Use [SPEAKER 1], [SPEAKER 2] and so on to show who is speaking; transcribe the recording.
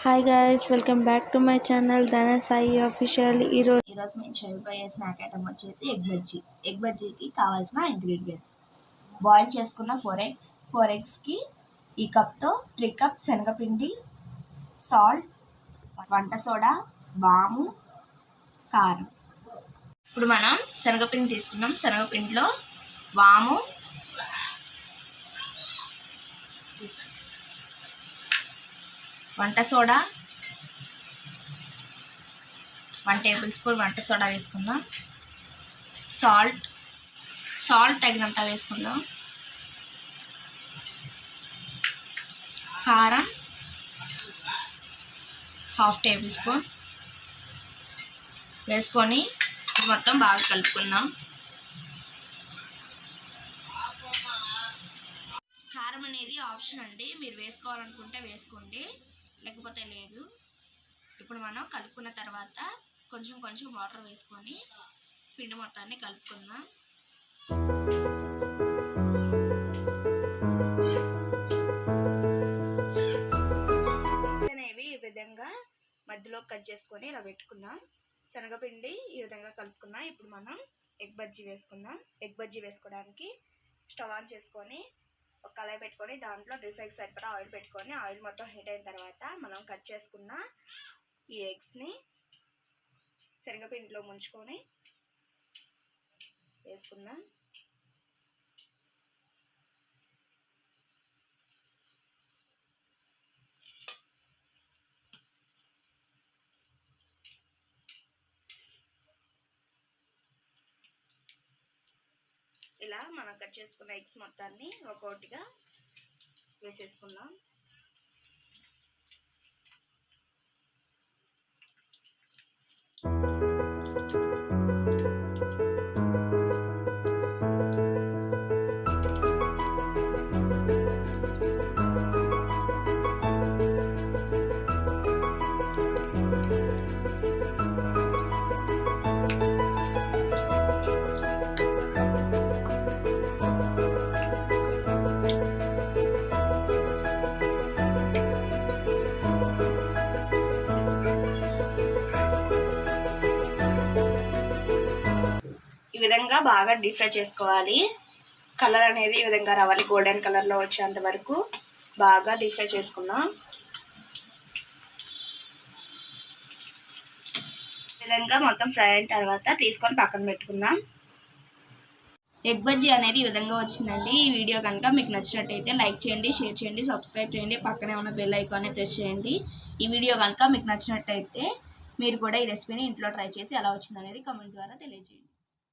[SPEAKER 1] Hi guys welcome back to my channel Dhana Sai official ఈరోజు
[SPEAKER 2] ఈరోజు మేము చేయబోయే స్నాక్ ఐటమ్ వచ్చేసి ఎగ్ బజ్జీ ఎగ్ బజ్జీకి కావాల్సిన ఇంగ్రీడియంట్స్ బాయిల్ చేసుకున్న ఫోర్ ఎగ్స్ ఫోర్ ఎగ్స్కి ఈ కప్తో త్రీ కప్ శనగపిండి సాల్ట్ వంట సోడా వాము కారం. ఇప్పుడు మనం శనగపిండి తీసుకున్నాం. శనగపిండిలో వాము వంట సోడా వన్ టేబుల్ స్పూన్ వంట సోడా వేసుకుందాం. సాల్ట్ సాల్ట్ తగినంత వేసుకుందాం. కారం హాఫ్ టేబుల్ స్పూన్ వేసుకొని మొత్తం బాగా కలుపుకుందాం. కారం అనేది ఆప్షన్ అండి. మీరు వేసుకోవాలనుకుంటే వేసుకోండి. లేకపోతే లేదు. ఇప్పుడు మనం కలుపుకున్న తర్వాత కొంచెం కొంచెం వాటర్ వేసుకొని పిండి మొత్తాన్ని కలుపుకుందాం. అనేవి ఈ విధంగా మధ్యలో కట్ చేసుకొని ఇలా పెట్టుకున్నాం. శనగపిండి ఈ విధంగా కలుపుకున్నాం. ఇప్పుడు మనం ఎగ్ బజ్జీ వేసుకుందాం. ఎగ్ బజ్జీ వేసుకోవడానికి స్టవ్ ఆన్ చేసుకొని ఒక కళాయి పెట్టుకొని దాంట్లో రిఫైక్ సరిపడా ఆయిల్ పెట్టుకొని ఆయిల్ మొత్తం హీట్ అయిన తర్వాత మనం కట్ చేసుకున్న ఈ ఎగ్స్ని శనగపిండిలో ముంచుకొని వేసుకుందాం. ఇలా మనం కట్ చేసుకున్న ఎగ్స్ మొత్తాన్ని ఒక్కొక్కటిగా వేసేసుకుందాం. విధంగా బాగా డీప్ ఫ్రై చేసుకోవాలి. కలర్ అనేది ఈ విధంగా రావాలి. గోల్డెన్ కలర్లో వచ్చేంత వరకు బాగా డీప్ ఫ్రై చేసుకుందాం. విధంగా మొత్తం ఫ్రై అయిన తర్వాత తీసుకొని పక్కన పెట్టుకుందాం. ఎగ్ బజ్జీ అనేది ఈ విధంగా వచ్చిందండి. ఈ వీడియో కనుక మీకు నచ్చినట్టయితే లైక్ చేయండి షేర్ చేయండి సబ్స్క్రైబ్ చేయండి పక్కనే ఉన్న బెల్ ఐకాన్ని ప్రెస్ చేయండి. ఈ వీడియో కనుక మీకు నచ్చినట్టయితే మీరు కూడా ఈ రెసిపీని ఇంట్లో ట్రై చేసి ఎలా వచ్చిందనేది కమెంట్ ద్వారా తెలియజేయండి.